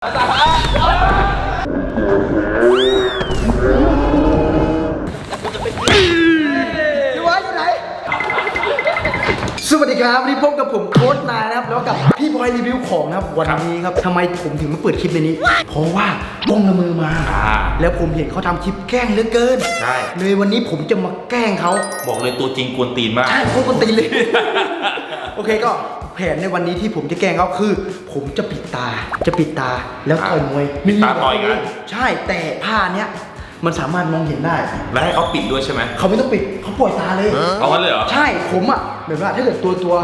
สวัสดีครับวันนี้พบกับผมโค้ชนายนะครับแล้วกับพี่บอยรีวิวของนะครับวันนี้ครับทำไมผมถึงมาเปิดคลิปในนี้ เพราะว่าบ้องละมือมาอ่าแล้วผมเห็นเขาทำคลิปแกล้งเหลือเกินใช่ เลยวันนี้ผมจะมาแกล้งเขาบอกเลยตัวจริงกวนตีนมาก ใช่โคตรกวนตีนเลย โอเคก็ แผนในวันนี้ที่ผมจะแกล้งเขาคือ ผมจะปิดตา จะปิดตาแล้วต่อยมวยปิดตาต่อยกัน ใช่แต่ผ้าเนี้ยมันสามารถมองเห็นได้ แล้วให้เขาปิดด้วยใช่ไหม เขาไม่ต้องปิดเขาปล่อยตาเลย เอางั้นเลยเหรอ ใช่ ผมอะแบบว่าถ้าเกิดตัวตัว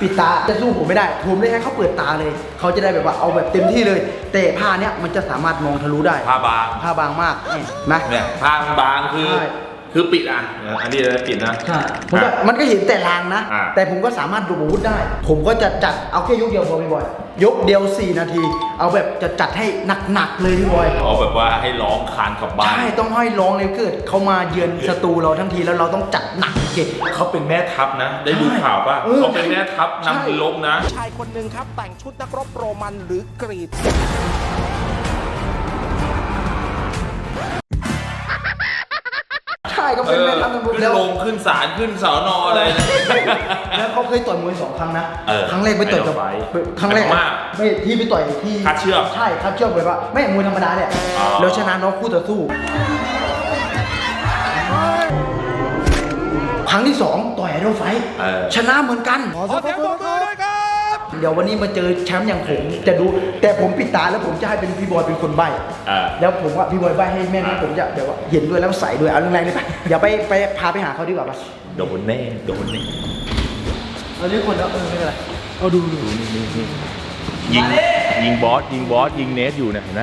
ปิดตาจะสู้ผมไม่ได้ ผมเลยให้เขาเปิดตาเลย เขาจะได้แบบว่าเอาแบบเต็มที่เลย แต่ผ้าเนี้ยมันจะสามารถมองทะลุได้ ผ้าบาง ผ้าบางมากเนี่ยนะเนี่ยผ้าบางคือใช่ คือปิดอะอันนี้จะปิดนะ ใช่ผมก็มันก็เห็นแต่ลางนะ อ่าแต่ผมก็สามารถดูอาวุธได้ ผมก็จะจัดเอาแค่ยกเดียวพอพี่บอย ยกเดียว 4 นาที เอาแบบจะจัดให้หนักๆเลยพี่บอย เอาแบบว่าให้ร้องคานกลับบ้าน ใช่ ต้องให้ร้องเลยเกิดเขามาเยือนศัตรูเราทั้งทีแล้วเราต้องจัดหนักเก่งเขาเป็นแม่ทัพนะ ได้ดูข่าวป่ะ เออ เขาเป็นแม่ทัพใช่นำลบนะ ชายคนหนึ่งครับ แต่งชุดนักรบโรมันหรือกรีก ใช่ก็เอเป็นอแม่ทัพตำรวจขึ้นแล้ว ลงขึ้นศาลขึ้นสอนออะไรนะ แล้วเขาเคยต่อยมวยสองครั้งนะ เออครั้งแรกไปต่อยกับไอ้ดอกไฟครั้งแรกไอ้ดอกมากไม่ที่ไปต่อยที่คาดเชือกใช่คัดเชือกเลยว่าไม่มวยธรรมดาเนี่ยอ๋อ แล้วชนะน้องคู่ต่อสู้ ครั้งที่สองต่อยไอดอลไฟท์เออชนะเหมือนกัน ขอเสียงปรบมือด้วยครับ เดี๋ยววันนี้มาเจอแชมป์อย่างผมจะดู แต่ผมปิดตาแล้วผมจะให้เป็นพี่บอยเป็นคนใบ้เออแล้วผมว่าพี่บอยใบ้ให้แม่นนะผมจะเดี๋ยวว่าเห็นด้วยแล้วใส่ด้วยเอาแรงๆเลยไปอย่าไปไปพาไปหาเขาดีกว่าปะโดนแน่โดนแน่เราเรียกคนแล้วเออไม่เป็นไรเอาดูดูยิงยิงบอสยิงบอสยิงเนสอยู่เนี่ยเห็นไหม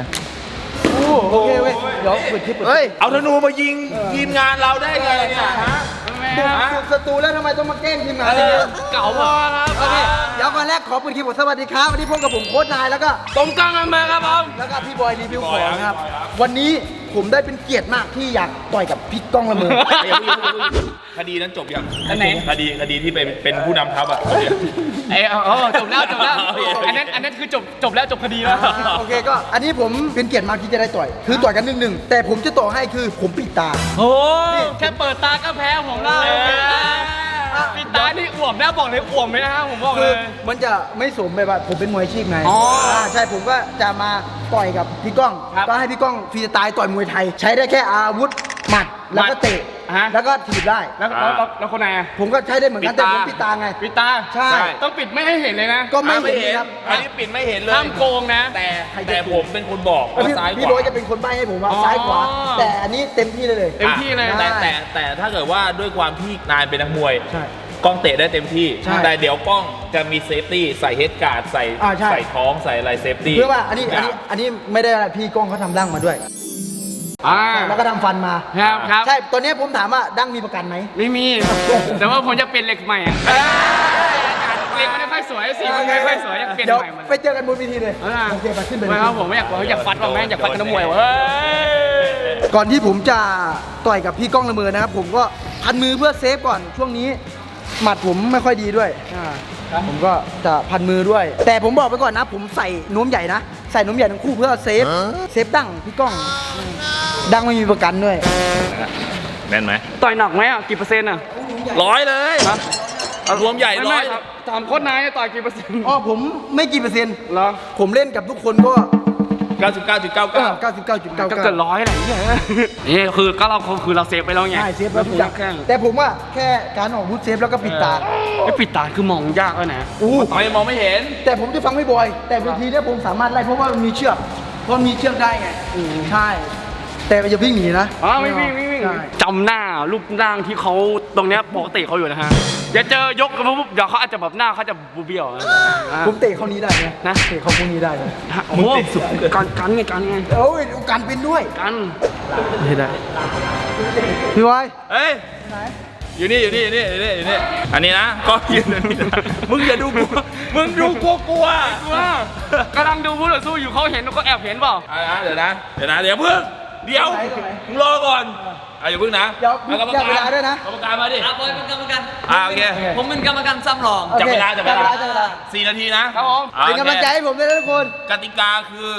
โอ้โอเคเว้ย เดี๋ยวเปิดคลิปเปิดเฮ้ยเอาธนูมายิงทีมงานเราได้ไงเนี่ยฮะบุกบุกศัตรูแล้วทำไมต้องมาแกล้งทีมงานเนี่ยเก่าพอครับโอเคเดี๋ยวก่อนแรกขอเปิดคลิปก่อนสวัสดีครับวันนี้พบกับผมโค้ชนายแล้วก็ตรงกลางกันมาครับผมแล้วก็พี่บอยรีวิวของนะครับ วันนี้ผมได้เป็นเกียรติมากที่อยากต่อยกับพี่ก้องละเมอ คดีนั้นจบยังอันไหน คดีคดีที่เป็นเป็นผู้นำทัพอะจบยังเอ้ยเออจบแล้วจบแล้วโอเคอันนั้นอันนั้นคือจบจบแล้วจบคดีแล้วโอเคก็อันนี้ผมเป็นเกียรติมากที่จะได้ต่อย คือต่อยกันหนึ่งหนึ่งแต่ผมจะต่อให้คือผมปิดตา โอ้แค่เปิดตาก็แพ้ผมแล้วปิดตานี่อ่วมนะบอกเลยอ่วมเลยนะฮะผมบอกคืเลอย มันจะไม่สมแบบว่าผมเป็นมวยอาชีพไงอ๋ออ่าใช่ผมก็จะมาต่อยกับพี่ก้องครับ ก็ให้พี่ก้องฟรีสไตล์ต่อยมวยไทย ใช้ได้แค่อาวุธ หมัดแล้วก็เตะฮะ แล้วก็ถีบได้ แล้วแล้วแล้วแล้วคนไหนอะผมก็ใช้ได้เหมือนกันแต่ผมปิดตาไง ปิดตาใช่ ต้องปิดไม่ให้เห็นเลยนะก็ไม่อะไม่เห็เห็นนครับ อันนี้ปิดไม่เห็นเลยห้ามโกงนะ แต่แต่ผมเป็นคนบอกแล้วว่าพี่ซ้ายขพี่โรวา ยจะเป็นคนใบ้ให้ผมว่าอ๋อ ซ้ายขวา แต่อันนี้เต็มที่เลยเลย เต็มที่เลย แต่แต่แต่ถ้าเกิดว่าด้วยความที่นายเป็นนักมวย ใช่กล้องเตะได้เต็มที่ ใช่แต่เดี๋ยวกล้องจะมีเซฟตี้ใส่เฮดการ์ดใส่อ่าใช่ ใส่ท้องใส่อะไรเซฟตี้เพื่อว่าอันนี้อันนี้อันนี้ไม่ได้อะไรพี่ก้องเขาทำดั้งมาด้วย อ่า แล้วก็ทำฟันมา ครับครับใช่ตอนนี้ผมถามว่าดั้งมีประกันไหม ไม่มี แต่ว่าผมจะเปลี่ยนเหล็กใหม่อะเหล็กมันไม่ค่อยสวยสีมันไม่ค่อยสวยอยากเปลี่ยนเดี๋ยวใหม่มันไปเจอกันบนเวทีเลยอ่าโอเคไปขึ้นไปไม่ครับผมไม่อยากอยากฟัดว่ะแม่งอยากฟัดกับน้ำมวยเว้ย ก่อนที่ผมจะต่อยกับพี่ก้องละเมอนะครับ ผมก็พันมือเพื่อเซฟก่อนช่วงนี้ หมัดผมไม่ค่อยดีด้วยผมก็จะพันมือด้วย แต่ผมบอกไปก่อนนะ ผมใส่นวมใหญ่นะ ใส่นวมใหญ่ทั้งคู่เพื่อเซฟ เซฟดั้งพี่ก้อง ดั้งไม่มีประกันด้วย แน่นไหมต่อยหนักไหมอะกี่เปอร์เซ็นต์อะร้อยเลยรวมใหญ่ไม่ร้ไม่อยครับถามโค้ชนายต่อยกี่เปอร์เซ็นต์อ๋อผมไม่กี่เปอร์เซ็นต์ เหรอผมเล่นกับทุกคนก็99.99เก้าสิบเก้าจุดเก้าก็เก้าเกินร้อยอะไรอย่างเงี้ยนี่คือก็เราคือเราเซฟไปแล้วไงใช่เซฟแล้วทุกอย่างแค่แต่ผมว่าแค่การออกอาวุธเซฟแล้วก็ปิดตาไม่ปิดตาคือมองยากแล้วนะ อู้ไม่มองไม่เห็น แต่ผมจะฟังไม่บ่อย แต่เวทีเนี้ยผมสามารถไล่เพราะว่ามันมีเชือกเพราะมันมีเชือกได้ไงใช่ แต่อย่าวิ่งหนีนะอ๋อไม่วิ่งไม่วิ่งใช่จำหน้ารูปร่างที่เขาตรงเนี้ยปกติเขาอยู่นะฮะเดี๋ยวเจอยกกันปุ๊บเดี๋ยวเขาอาจจะแบบหน้าเขาจะบูเบี้ยวนะอะ ผมเตะเขานี้ได้ไงนะ เตะเขาพวกนี้ได้ไงโอ้โหกันกันไงกันไงโอ้ยการเป็นด้วยกันไม่ได้พี่วายเอ้ยไหนอยู่นี่อยู่นี่อยู่นี่อยู่นี่อยู่นี่อันนี้นะก็ยืนอันนี้นะมึงอย่าดูกูมึงดูกลัวกลัวว่ากำลังดูผู้ต่อสู้อยู่เขาเห็นเขาแอบเห็นเปล่าอะนะเดี๋ยวนะเดี๋ยวนะเดี๋ยวเพิ่ง เดี๋ยวมึงรอก่อนอะอย่าเพิ่งนะเดี๋ยวอากรรมจับกาเวลารด้วยนะ กรรมการมาดิ อะบอยเป็นกรรมการอะโอเค ผมเป็นกรรมการซ้ำรองโอเคจับเวลาจับเวลา จับเวลาสี่นาทีนะครับผมอะเป็นกำลังใจให้ผมด้วยนะทุกคน กติกาคือ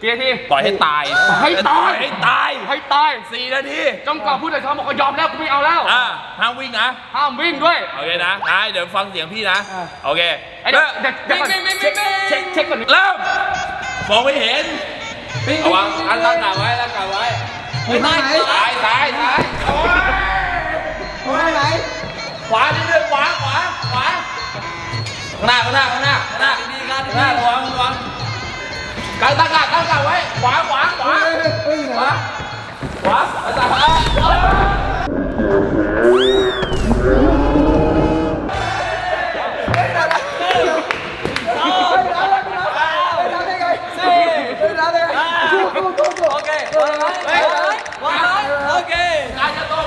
กี่นาทีปล่อยให้ตายให้ตาย ให้ตายให้ตายสี่นาทีจนกว่าผู้ตัดสินบอกว่ายอมแล้วกูไม่เอาแล้วอ่าห้ามวิ่งนะห้ามวิ่งด้วยโอเคนะนายเดี๋ยวฟังเสียงพี่นะโอเคไอ้เดี๋ยวเดี๋ยวเดี๋ยวก่อนไม่ไม่ไม่ไม่เช็คเช็คก่อน เริ่มมองไม่เห็น เอาวางอันตั้งกาไว้ตั้งกาไว้ไม่ไม่ซ้ายซ้ายซ้ายโอ้ยอยู่ทางไหนขวานิดนึงขวาขวาขวาข้างหน้าข้างหน้าข้างหน้าข้างหน้าดีกันข้างหน้าระวังระวังการตั้งกาตั้งกาไว้ขวาขวาขวาเฮ้ยเฮ้ยอยู่ไหนขว โอเคการจะตก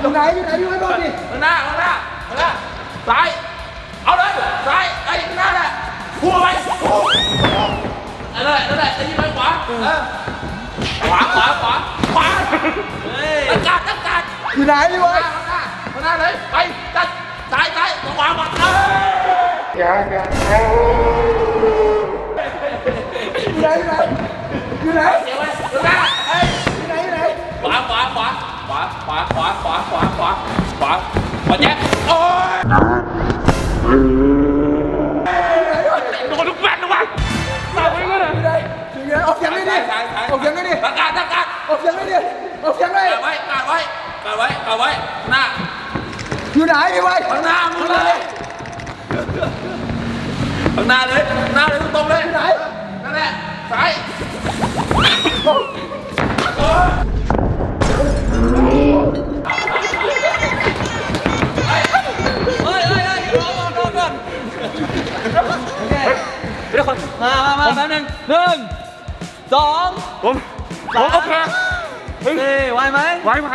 อยู่ไหนอยู่ไหนอยู่ไหนบอกดิข้างหน้าข้างหน้าข้างหน้าซ้าย เอาเลยซ้ายไอ้ข้างหน้าแหละหัวไปนั่นแหละนั่นแหละไอ้ที่ไปขวาเออขวาขวาขวาขวาเฮ้ยตั้งการตั้งการอยู่ไหนอยข้างหน้าข้างหน้าเลยไปจัดซ้ายซ้ายขวาขวาเอออยู่ไหนอยู่ไหนอยู่ไหนเสียไว้ข้างหน้า ยงได้กาดไว้กาดไว้กาดไว้กาดไว้หน้าอยู่ไหนพี่บอยข้างหน้ามึงเลยข้างหน้าเลยหน้าเลยตรงๆเลยอยู่ไหนนั่นแหละซ้ายเฮ้ยเฮ้ยเฮ้ยรอก่อนรอก่อนโอเคเดี๋ยวคนมามามาแป๊บนึงหนึ่งสองผมผมโอเค เฮ้ยไหวไหมไว้ไหม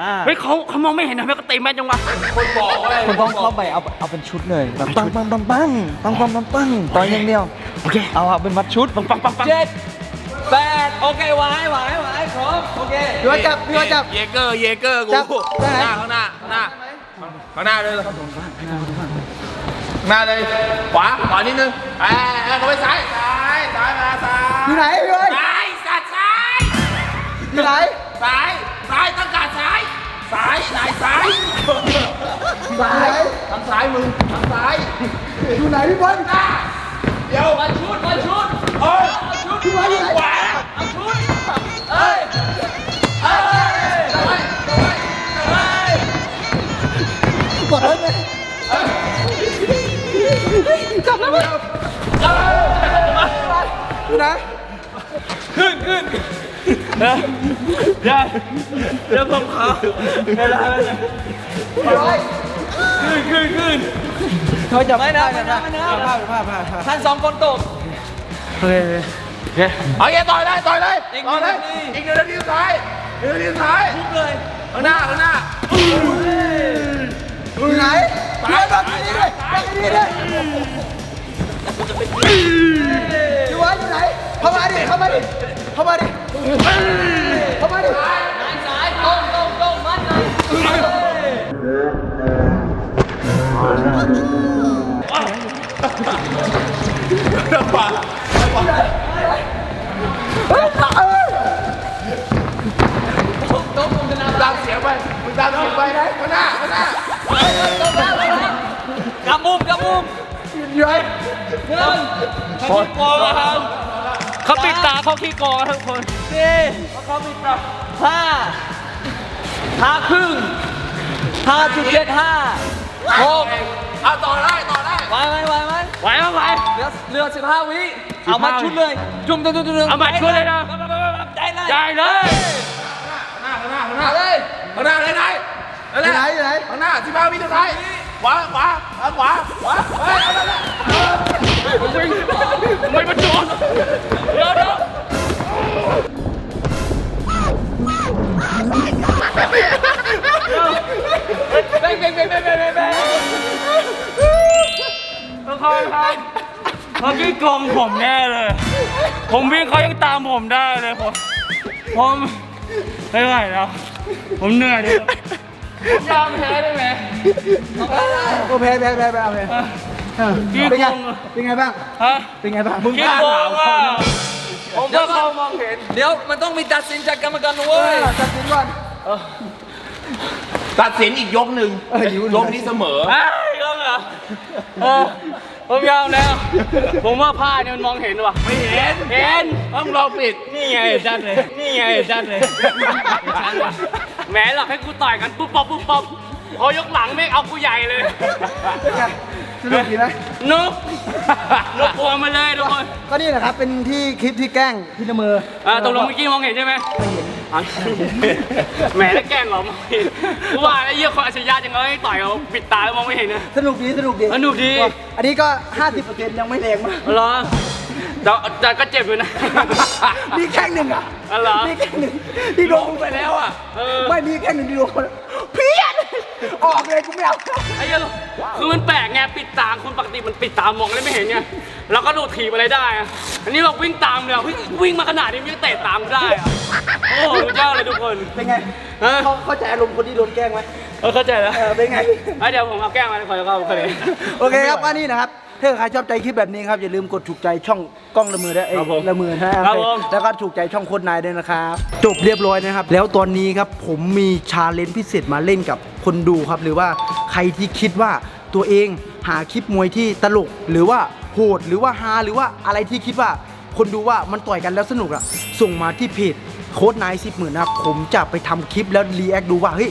อ่าเฮ้ยเขาเขามองไม่เห็นนะแม่ก็ตีแม่นจังวะคนบอกว่าคุณต้องเข้าไปเอาเอาเป็นชุดเลยแบบปังปังปังปังปังปังปังปังต่อยอย่างเดียว โอเคเอาอะเป็นมัดชุด ปังปังปังปังเจ็ดแปดโอเคไหวไหวไหวครบโอเคพี่บอยจับพี่บอยจับ เยเกอร์เยเกอร์กูจับได้ไหมข้างหน้าข้างหน้าข้างหน้าข้างหน้าเลยข้างหน้าเลยขวาขวานิดนึงเอ้ยเอ้ยเขาไปซ้ายซ้ายซ้ายมาซ้ายอยู่ไหนพี่บอยซ้ายสัตว์ซ้ายอยู่ไหน ซ้ายซ้ายตั้งการซ้าย ซ้ายนายซ้ายอยู่ไหนทางซ้ายมึงทางซ้ายอยู่ไหนพี่บอยหน้าเดี๋ยวมาชุดมาชุดโอ้ยพี่บอยอยู่ไหนขวาเอาชุดเฮ้ยเฮ้ยเอาไว้เอาไว้เอาไว้กดแล้วไหมจับแล้วไหมอยู่ไหน เดี๋ยวเดี๋ยวผมขอเวลาแล้วนะพี่บอยขึ้นขึ้นขึ้นเขาจับไม่นะไม่นะไม่นะภาพภาพภาพภาพท่านสองคนตกเฮ้ยโอเคเอาเงี้ยต่อยเลยต่อยเลยอีกต่อยเลยหนึ่งนาทีอีกหนึ่งนาทีสุดท้ายหนึ่งนาทีสุดท้ายทุบเลยข้างหน้าข้างหน้าอยู่ไหนพี่บอยแบบนี้ด้วยแบบนี้ด้วยพี่บอยอยู่ไหนเข้ามาดิเข้ามาดิเข้ามาดิ อยู่ไหนหนึ่งเขาขี้กอครับเขาปิดตาเขาขี้กอทุกคนสี่เขามีตาห้าห้าครึ่งห้าจุดเจ็ดห้าหกเอาต่อได้ต่อได้ไหวไหมไหวไหมไหวไหมไหวเหลือเหลือสิบห้าวิเอามาชุดเลยจุ่มจุ่มจุ่มจุ่มเอามาชุดเลยนะได้เลยได้เลยข้างหน้าข้างหน้าข้างหน้าเอาเลยข้างหน้าเลยไหนนั่นอแหยู่ไหนละอยู่ไหนข้างหน้าที่มาวิธีท้าย ขวาขวาขวาขวาเฮ้ยเอานั่นแหละไม่มาโดนเดี๋ยวเดี๋ยวเบ่งเบ่งเบ่งเบ่งเบ่งเบ่งเบ่งทุกคนครับเขาขี้โกงผมแน่เลย ผมวิ่งเขายังตามผมได้เลยผม ผมไม่ไหวแล้ว ผมเหนื่อยดิผม ยอมแพ้ได้ไหมโอ้แพ้แพ้แพ้แพ้แพ้เออขี้เป็นโกไงงเป็นไงบ้าง ฮะเป็นไงบ้างขี้โกงอะผมว่าเขามองเห็น เดี๋ยวมันต้องมีตัดสินจากกรรมการนะเว้ยตัดสินก่อน ตัดสินอีกยกหนึ่งเอออยู่ยกนี้เสมอเอ้ยก็เหรอเออผมยอมแล้ว ผมว่าผ้าเนี่ยมันมองเห็นว่ะ ไม่เห็นเห็น ต้องรอปิด นี่ไงจัดเลย นี่ไงจัดเลย แหมหลอกให้กูต่อยกันปุ๊บปั๊บปุ๊บปั๊บพอยกหลังไม่เอากูใหญ่เลยเป็นไงสนุกดีไหมนุกนุกกลัวมาเลยทุกคนก็นี่แหละครับเป็นที่คลิปที่แกล้งพี่นเมออ่าตกลงเมื่อกี้มองเห็นใช่ไหมไม่เห็นแหมแล้วแกล้งเหรอมองไม่เห็นกูว่าไอ้เหี้ยคนอัจฉริยะจังเลยต่อยเอาปิดตาแล้วมองไม่เห็นนะสนุกดีสนุกดีสนุกดี อันนี้ก็ 50%ยังไม่แรงมากเหรอ แต่แต่ก็เจ็บอยู่นะ มีแข้งหนึ่งอะอ๋อเหรอมีแข้งหนึ่งที่โดลนงไปแล้วอะเออ ไม่มีแข้งหนึ่งที่โดนเพี้ยนออกเลยกูไม่เอาไอ้เหี้ยคือมันแปลกไงปิดตาคนปกติมันปิดตามองแล้วไม่เห็นไงเราก็ดูถีบอะไรได้อะอันนี้เราวิ่งตามเลยอะวิ่งวิ่งมาขนาดนี้มันยังเตะตามได้อะโอ้โหสุดยอดเลยทุกคน เป็นไงฮะ เขาเข้าใจอารมณ์คนที่โดนแกล้งไหมเออเข้าใจแล้วเออเป็นไง ไอ้เดี๋ยวผมเอาแก้วมาขอเข้าไปเลย โอเคครับว่านี่นะครับ ถ้าใครชอบใจคลิปแบบนี้ครับอย่าลืมกดถูกใจช่องกล้องละมือด้วยเอ้ยครับผมละมือนะครับผม แล้วก็ถูกใจช่องโคตรนายด้วยนะครับจบเรียบร้อยนะครับ แล้วตอนนี้ครับผมมีชาเลนจ์พิเศษมาเล่นกับคนดูครับ หรือว่าใครที่คิดว่าตัวเองหาคลิปมวยที่ตลก หรือว่าโหดหรือว่าฮาหรือว่าอะไรที่คิดว่าคนดูว่ามันต่อยกันแล้วสนุกอะส่งมาที่เพจโค้ดนายสิบหมื่นนะครับผมจะไปทำคลิปแล้วรีแอคดูว่าเฮ้ย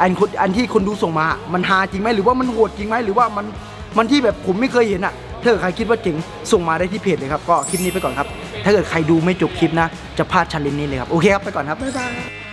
อันคนอันที่คนดูส่งมา มันฮาจริงไหมหรือว่ามันโหดจริงไหมหรือว่ามัน มันที่แบบผมไม่เคยเห็นอะถ้าเกิดใครคิดว่าเจ๋งส่งมาได้ที่เพจเลยครับ ก็คลิปนี้ไปก่อนครับ ถ้าเกิดใครดูไม่จบคลิปนะ จะพลาดชันเลนนี้เลยครับ โอเคครับ ไปก่อนครับ บ๊ายบาย